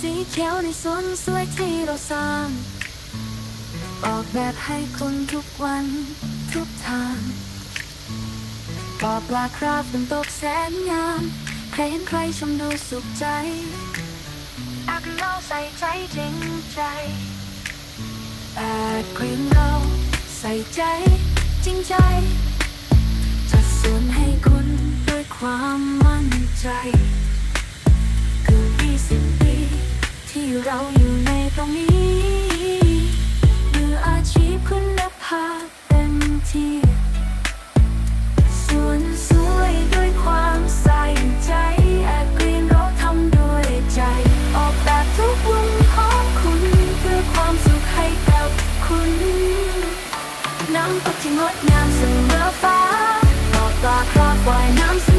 สีเขียวในสวนสวยที่เราสร้าง ออกแบบให้คุณทุกวันทุกทางปอปลาคราบบนต๊ะแสนงาม ใครเห็นใครชมดูสุขใจอาคเราใส่ใจจริงใจแต่ครีมเราใส่ใจจริงใจ เราอยู่ในตรงนี้มืออาชีพคุณภาพเต็มที่สวนสวยด้วยความใส่ใจแอดกรีนเราทำด้วยใจ ออกแบบทุกมุมของคุณเพื่อความสุขให้กับคุณ น้ำตกที่งดงามเสมอฟ้าปลอดปลาครอบไว้ใน